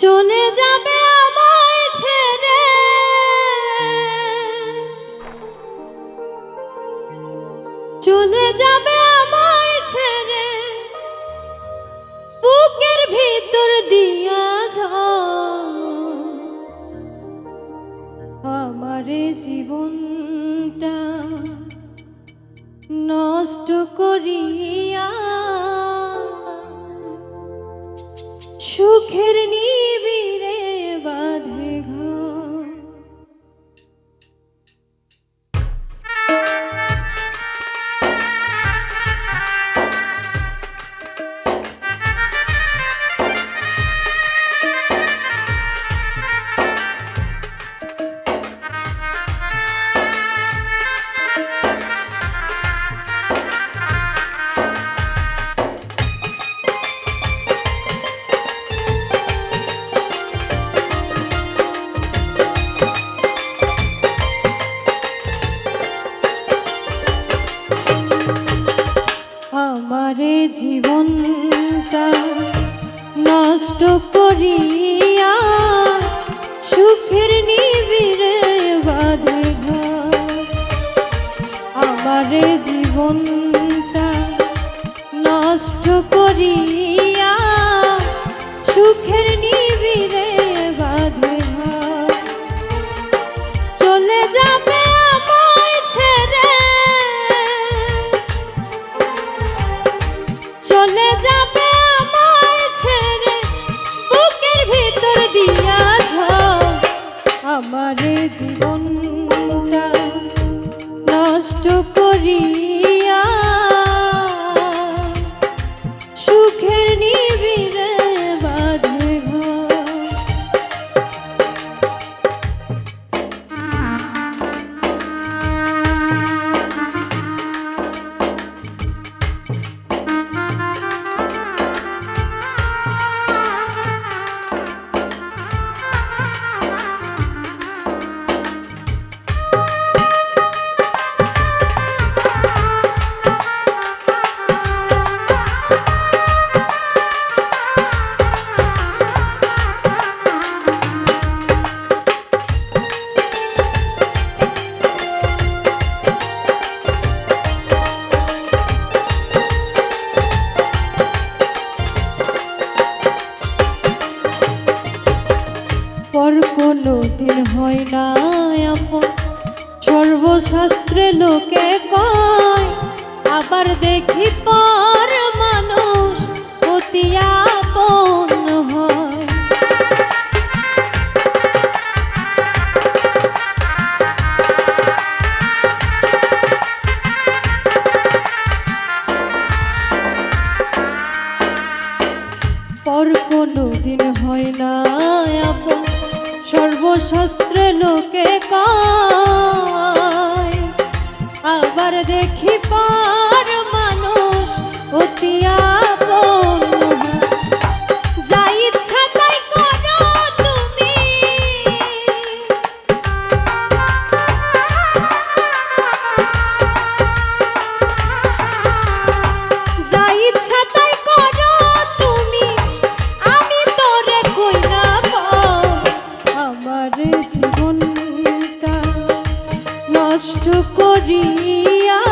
চলে যাবে আমায় ছেড়ে। চলে যাবে আমায় ছেড়ে। বুকের ভিতর দিয়া আমারে জীবনটা নষ্ট করিয়া সুখের আমারে জীবন লোকে কয় আবার দেখি পর মানুষ পতিয়া কষ্ট করিয়া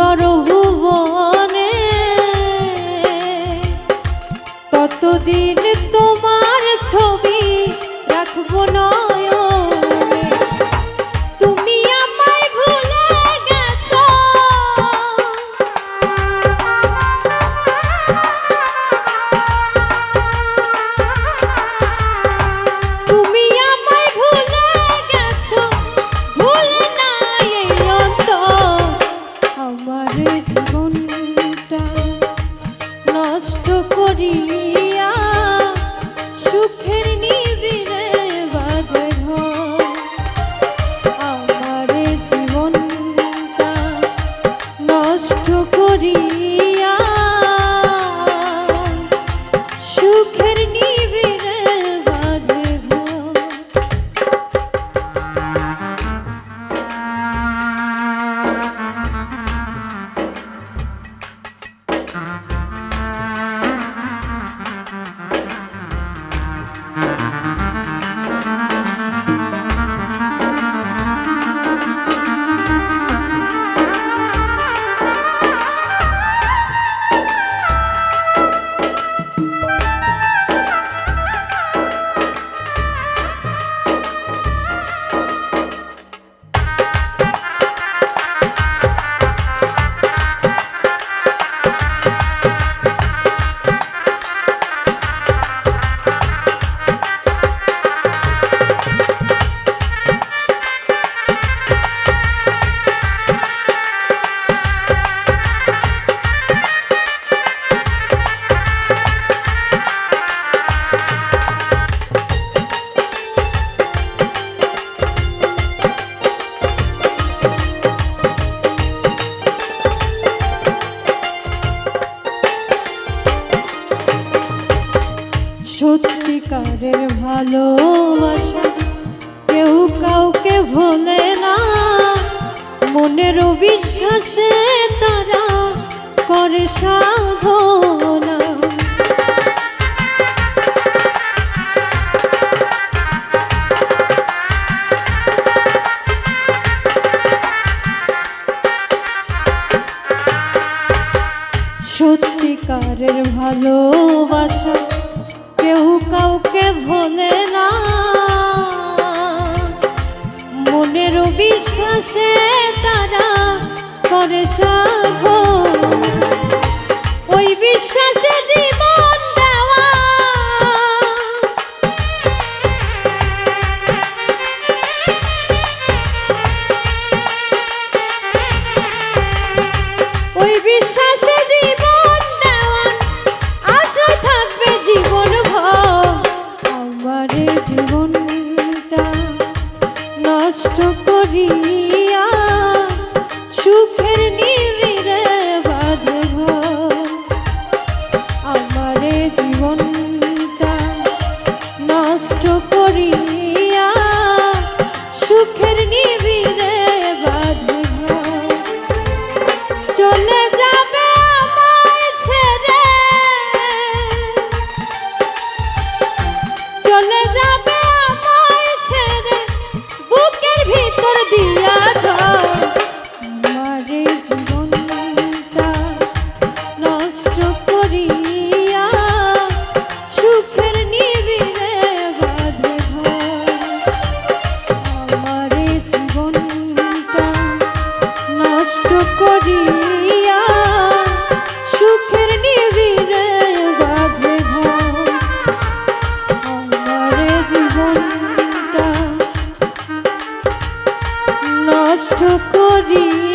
দরবে। মনের বিশ্বাসে তারা করে সাধনা। সত্যিকারের ভালোবাসা কেউ কাউকে ভোলে না। বিশ্বাসে তারা করে সাধন। কষ্ট করিয়া সুখের নিবিড়ে বাঁধব আমার জীবনটা নষ্ট করিয়া সুখের নিবিড়ে বাঁধব চলে dia.